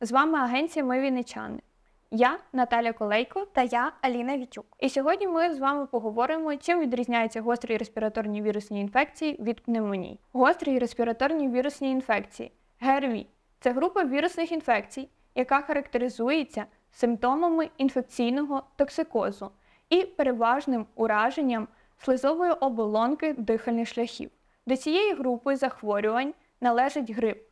З вами агенція Ми Вінничани. Я Наталя Колейко. Та я Аліна Вітюк. І сьогодні ми з вами поговоримо, чим відрізняються гострі респіраторні вірусні інфекції від пневмоній. Гострі респіраторні вірусні інфекції ГРВІ це група вірусних інфекцій, яка характеризується симптомами інфекційного токсикозу і переважним ураженням слизової оболонки дихальних шляхів. До цієї групи захворювань належить грип,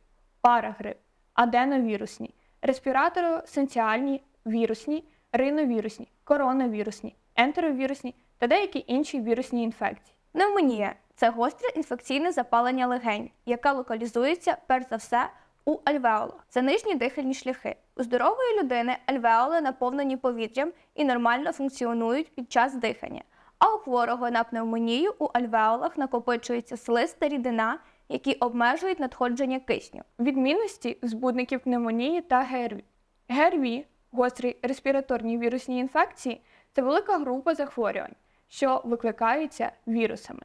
парагрип, аденовірусні, респіраторо-сенціальні вірусні, риновірусні, коронавірусні, ентеровірусні та деякі інші вірусні інфекції. Пневмонія це гостре інфекційне запалення легень, яке локалізується перш за все у альвеолах. Це нижні дихальні шляхи. У здорової людини альвеоли наповнені повітрям і нормально функціонують під час дихання. А у хворого на пневмонію у альвеолах накопичується слиз та рідина, які обмежують надходження кисню. Відмінності збудників пневмонії та ГРВІ. ГРВІ гострі респіраторні вірусні інфекції це велика група захворювань, що викликаються вірусами.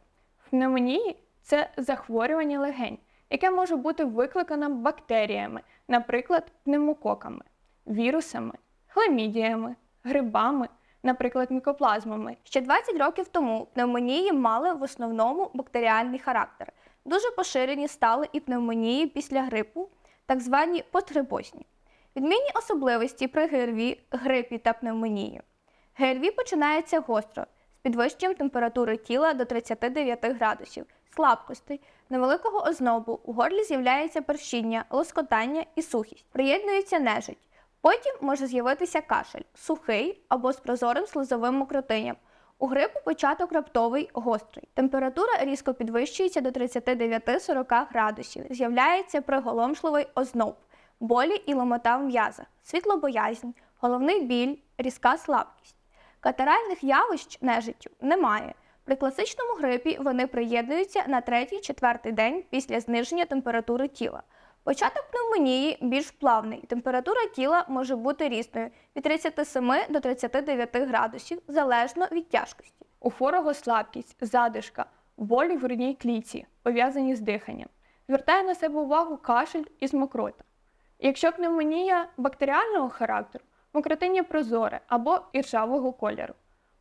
В пневмонії це захворювання легень, яке може бути викликане бактеріями, наприклад, пневмококами, вірусами, хламідіями, грибами, наприклад, мікоплазмами. Ще 20 років тому пневмонії мали в основному бактеріальний характер. Дуже поширені стали і пневмонії після грипу, так звані постгрипозні. Відмінні особливості при ГРВІ, грипі та пневмонії. ГРВІ починається гостро, з підвищенням температури тіла до 39 градусів, слабкостей, невеликого ознобу, у горлі з'являється першіння, лоскотання і сухість. Приєднується нежить. Потім може з'явитися кашель, сухий або з прозорим слизовим мокротинням. У грипу початок раптовий гострий. Температура різко підвищується до 39-40 градусів. З'являється приголомшливий озноб, болі і ломота в м'язах, світлобоязнь, головний біль, різка слабкість. Катаральних явищ нежиттю немає. При класичному грипі вони приєднуються на третій-четвертий день після зниження температури тіла. Початок пневмонії більш плавний. Температура тіла може бути різною від 37 до 39 градусів залежно від тяжкості. У хворого слабкість, задишка, болі в грудній клітці, пов'язані з диханням. Звертає на себе увагу кашель і мокрота. Якщо пневмонія бактеріального характеру, мокротиння прозоре або іржавого кольору.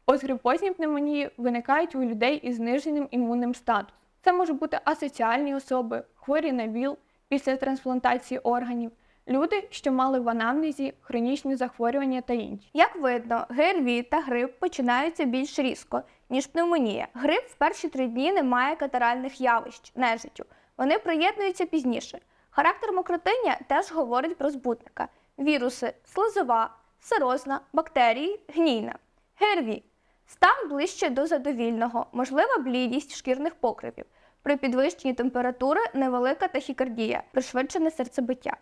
Постгрипозні пневмонії виникають у людей із зниженим імунним статусом. Це можуть бути асоціальні особи, хворі на ВІЛ після трансплантації органів, люди, що мали в анамнезі хронічні захворювання та інші. Як видно, ГРВІ та грип починаються більш різко, ніж пневмонія. Грип в перші три дні не має катаральних явищ, нежиттю. Вони приєднуються пізніше. Характер мокротиння теж говорить про збутника: віруси, слизова, сирозна, бактерії, гнійна. ГРВІ. Стан ближче до задовільного, можлива блідість шкірних покривів. При підвищенні температури невелика тахікардія, пришвидшене серцебиття.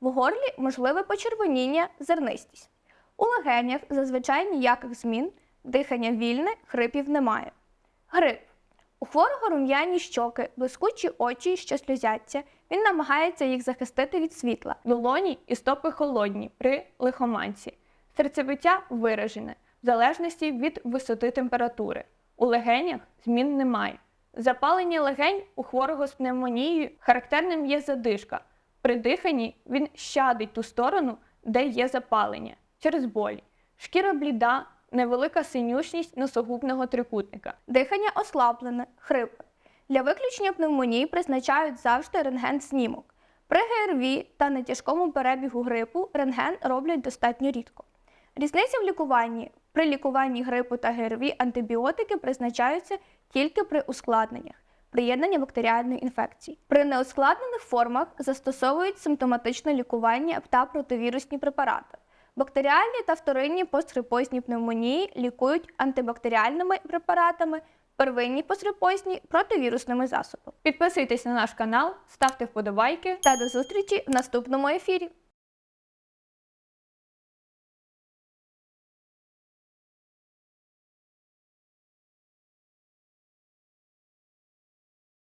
В горлі можливе почервоніння, зернистість. У легенях зазвичай ніяких змін, дихання вільне, хрипів немає. Грип. У хворого рум'яні щоки, блискучі очі, що сльозяться, він намагається їх захистити від світла. Долоні і стопи холодні при лихоманці. Серцебиття виражене в залежності від висоти температури. У легенях змін немає. Запалення легень у хворого з пневмонією характерним є задишка. При диханні він щадить ту сторону, де є запалення, через болі. Шкіра бліда, невелика синюшність носогубного трикутника. Дихання ослаблене, хрипи. Для виключення пневмонії призначають завжди рентген-знімок. При ГРВІ та нетяжкому перебігу грипу рентген роблять достатньо рідко. Різниця в лікуванні. При лікуванні грипу та ГРВІ антибіотики призначаються тільки при ускладненнях, приєднання бактеріальної інфекції. При неускладнених формах застосовують симптоматичне лікування та противірусні препарати. Бактеріальні та вторинні постгрипозні пневмонії лікують антибактеріальними препаратами, первинні постгрипозні противірусними засобами. Підписуйтесь на наш канал, ставте вподобайки. Та до зустрічі в наступному ефірі.